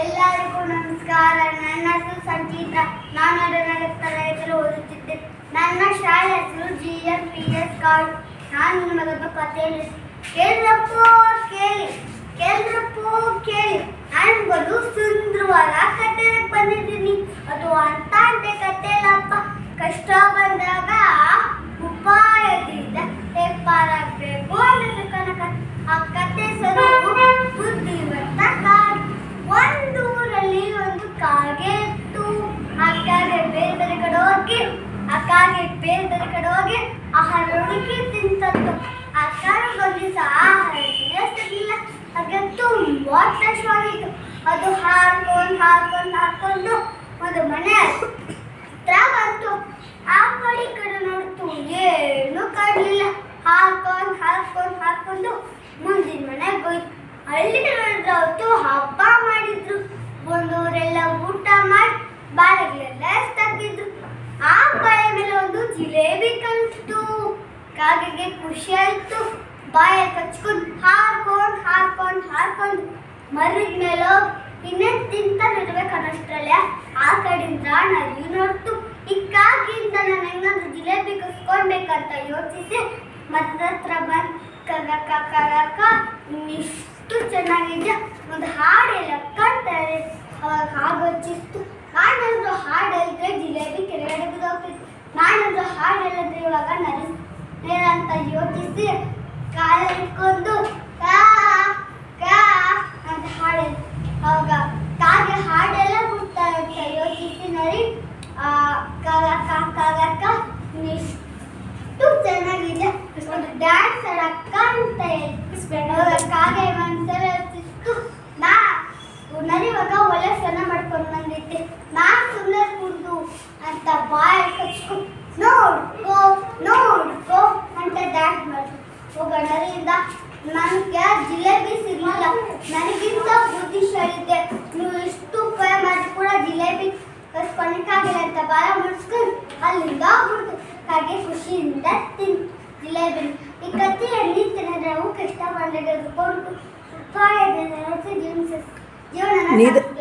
ಎಲ್ಲರಿಗೂ ನಮಸ್ಕಾರ. ನನ್ನ ಹೆಸರು ಸಂಗೀತ. ನಾನು ಎರಡನೇ ತರಗತಿಯಲ್ಲಿ ಓದುತ್ತಿದ್ದೆ. ನನ್ನ ಶಾಲೆ ಹೆಸರು ಜಿ ಎಂ ಪಿ ಎಸ್ ಕಾಡು ನಾನು ನಿಮಗೊಂದು ಕಥೆ ಕೇಳ್ರಪ್ಪೋ ಕೇಳಿ ಕೇಳ್ರಪ್ಪೋ ಕೇಳಿ. ನಾನು ಬಲು ಸುಂದರವಾದ ಕಥೆ ಬಂದಿದ್ದೀನಿ. ಅದು ಅಂತ ಕಥೆ ಇಲ್ಲಪ್ಪ ಕಷ್ಟ ಬಂದಾಗ ಆ ಕಾಗೆ ಬೇರೆ ಕಡೆ ಹೋಗಿ ಆಹಾರ ಹುಡುಕಿ ತಿಂತದ್ದು. ಒಂದು ದಿವಸ ಆಹಾರ ಸಿಗಲಿಲ್ಲ ಹಾಗೆ ತುಂಬಾ ಕಷ್ಟವಾಗಿತ್ತು ಅದು ಹಾರ್ಕೊಂಡು ಹಾರ್ಕೊಂಡು ಹಾಕೊಂಡು ಒಂದು ಮನೆ ಹತ್ರ ಬಂತು. ಆ ಕಡೆ ಕಡೆ ನೋಡ್ತು ಏನು ಕಾಡಲಿಲ್ಲ ಹಾಕೊಂಡು ಹಾಕೊಂಡು ಹಾಕೊಂಡು ಮುಂದಿನ ಮನೆಗೆ ಹೋಯ್ತು. ಹಳ್ಳಿ ನೋಡಿದ್ರೆ ಅವತ್ತು ಹಬ್ಬ ಮಾಡಿದ್ರು. ಬಂದವರೆಲ್ಲ ಊಟ ಮಾಡಿ, ಬಾಳೆಗಳೆಲ್ಲ ಎಸ್ತಾಕಿದ್ರು ಆ ಬಾಳೆ ಮೇಲೆ ಒಂದು ಜಿಲೇಬಿ ಕಲಿಸ್ತು ಕಾಗೆಗೆ ಖುಷಿ ಬಾಯ ಕಚ್ಕೊಂಡು ಹಾರ್ಕೊಂಡು ಹಾರ್ಕೊಂಡು ಹಾರ್ಕೊಂಡು ಮರದ ಮೇಲೆ ಇನ್ನೇನು ತಿಂತ ಇರ್ಬೇಕು ಅನ್ನಷ್ಟ್ರಲ್ಲೇ ಆ ಕಡೆಯಿಂದ ನರಿ ನೋಡ್ತು. ಈ ಕಾಗಿಂದ ನಾನು ಹೆಂಗಂದ್ರೆ ಜಿಲೇಬಿ ಕಸ್ಕೊಳ್ಬೇಕಂತ ಯೋಚಿಸಿ ಮತ್ತತ್ರ ಬಂದು ಕಗಕ ಕಗಕ ಇನ್ನಿಷ್ಟು ಚೆನ್ನಾಗಿದೆ. ಒಂದು ಹಾಡೆಲ್ಲ ಕಂತಾರೆ ಅವಾಗ ಹಾಗೊಚ್ಚಿತ್ತು ನಾನಂದ್ರು ಹಾಡು ಜಿಲೇಬಿ ಕೆಳಗಡೆ ಬಿದ್ದೋಗ್ತಿತ್ತು ನಾನಂದ್ರು ಹಾಡು ಹೇಳಿದ್ರೆ ಇವಾಗ ನರಿ ಅಂತ ಯೋಚಿಸಿ ಕಾಲ ಇಟ್ಕೊಂಡು ಕಾ ಕಾ ಅಂತ ಹಾಡು ಅವಾಗ ಬಾಲ ಮುಡ್ಸ್ಕೊಂಡು ಅಲ್ಲಿಂದ ಹೋಗ್ಬಿಡ್ತು ಹಾಗೆ ಖುಷಿಯಿಂದ ತಿಂತು ಜಿಲೇಬಿ ಈ ಕಥೆಯಲ್ಲಿ ನಾವು ಕಷ್ಟ ಬಂದಾಗ ಉಪಾಯದ ಜೀವನ ಜೀವನ ನೀದು- ಸಾಗಿಸ್ಬೇಕು.